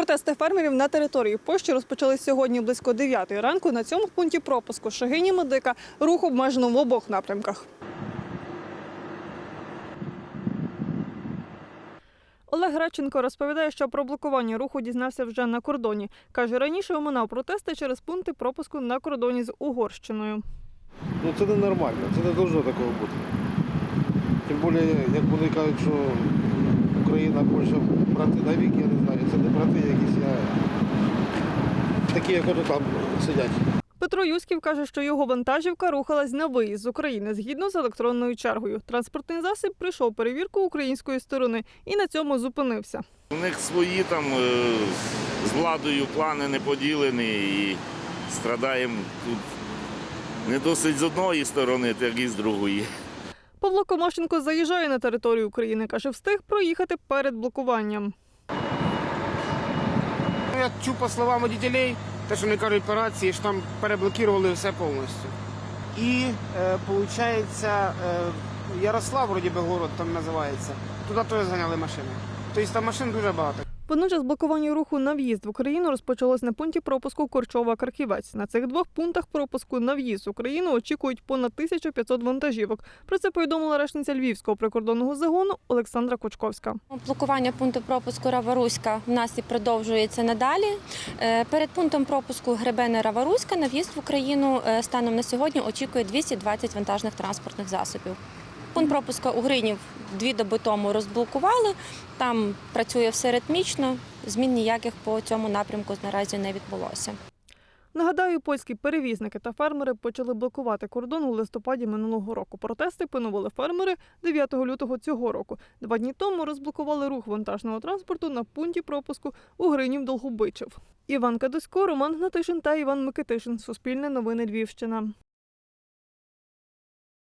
Протести фермерів на території Польщі розпочались сьогодні близько 9 ранку. На цьому пункті пропуску Шагині Медика рух обмежено в обох напрямках. Олег Греченко розповідає, що про блокування руху дізнався вже на кордоні. Каже, раніше оминав протести через пункти пропуску на кордоні з Угорщиною. Ну це ненормально, це не должно такого бути. Тим більше, як вони кажуть, що Україна, Польща брати навік, я не знаю, це не брати якісь, я... такі, як ото там сидять. Петро Юськів каже, що його вантажівка рухалась на виїзд з України згідно з електронною чергою. Транспортний засіб прийшов перевірку української сторони і на цьому зупинився. У них свої там е, з владою плани не поділені і страдаємо тут не досить з одної сторони, так і з другої. Павло Комашенко заїжджає на територію України. каже, встиг проїхати перед блокуванням. Ну, Я чув по словам водителей, те, що вони кажуть по рації, що там переблокували все повністю. І е, виходить, е, Ярослав, вроді би город там називається, туди теж зганяли машини. Тобто там машин дуже багато. Водночас блокування руху на в'їзд в Україну розпочалось на пункті пропуску Корчова-Карківець. На цих двох пунктах пропуску на в'їзд в Україну очікують понад 1500 вантажівок. Про це повідомила речниця Львівського прикордонного загону Олександра Кочковська. Блокування пункту пропуску Раваруська в нас і продовжується надалі. Е, Перед пунктом пропуску Гребене Раваруська на в'їзд в Україну е, станом на сьогодні очікує 220 вантажних транспортних засобів. Пункт пропуску у Гринів дві доби тому розблокували. Там працює все ритмічно. Змін ніяких по цьому напрямку наразі не відбулося. Нагадаю, польські перевізники та фермери почали блокувати кордон у листопаді минулого року. Протести поновили фермери 9 лютого цього року. Два дні тому розблокували рух вантажного транспорту на пункті пропуску у Гринів Долгобичів. Іван Кадусько, Роман Гнатишин та Іван Микитишин. Суспільне новини Львівщина.